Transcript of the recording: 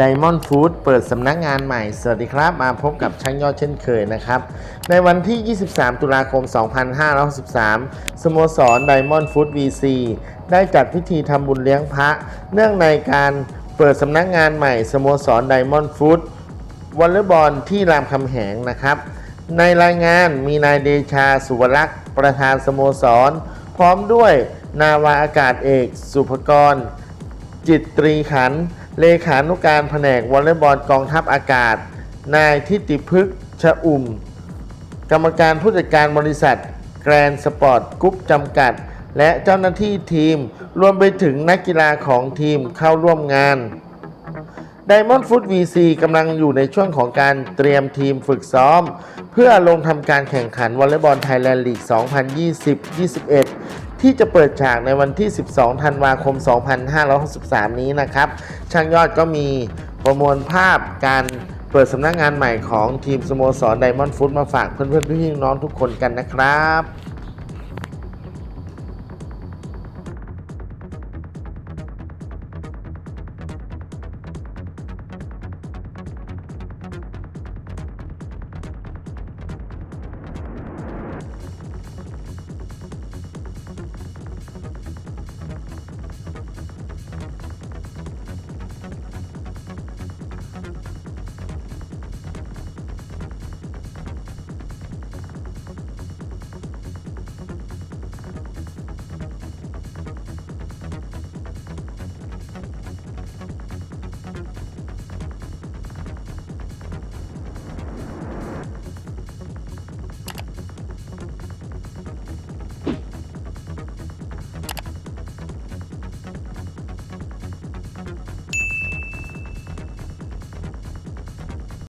Diamond Food เปิดสำนักงานใหม่ สวัสดีครับ มาพบกับช่างยอดเช่นเคยนะครับ ในวันที่ 23 ตุลาคม 2563 สโมสร Diamond Food VC ได้จัดพิธีทำบุญเลี้ยงพระ เนื่องในการเปิดสำนักงานใหม่ สโมสร Diamond Food วอลเลย์บอลที่รามคำแหงนะครับ ในรายงานมีนายเดชาสุวรักษ์ประธานสโมสร พร้อมด้วยนาวาอากาศเอก สุภกร จิตตรีขันธ์ เลขานุการแผนกวอลเลย์บอลกองทัพอากาศ นายทิติพฤกษ์ชะอุ่ม กรรมการผู้จัดการบริษัท แกรนสปอร์ตกรุ๊ปจำกัด และเจ้าหน้าที่ทีม รวมไปถึงนักกีฬาของทีมเข้าร่วมงาน Diamond Food VC กำลังอยู่ในช่วงของการเตรียมทีมฝึกซ้อม เพื่อลงทำการแข่งขันวอลเลย์บอลไทยแลนด์ลีก 2020-21 ที่จะเปิดฉากในวันที่ 12 ธันวาคม 2563 นี้นะครับ ช่างยอดก็มีประมวลภาพการเปิดสำนักงานใหม่ของทีมสโมสรไดมอนด์ฟุตมาฝากเพื่อนๆพี่ๆน้องทุกคนกันนะครับ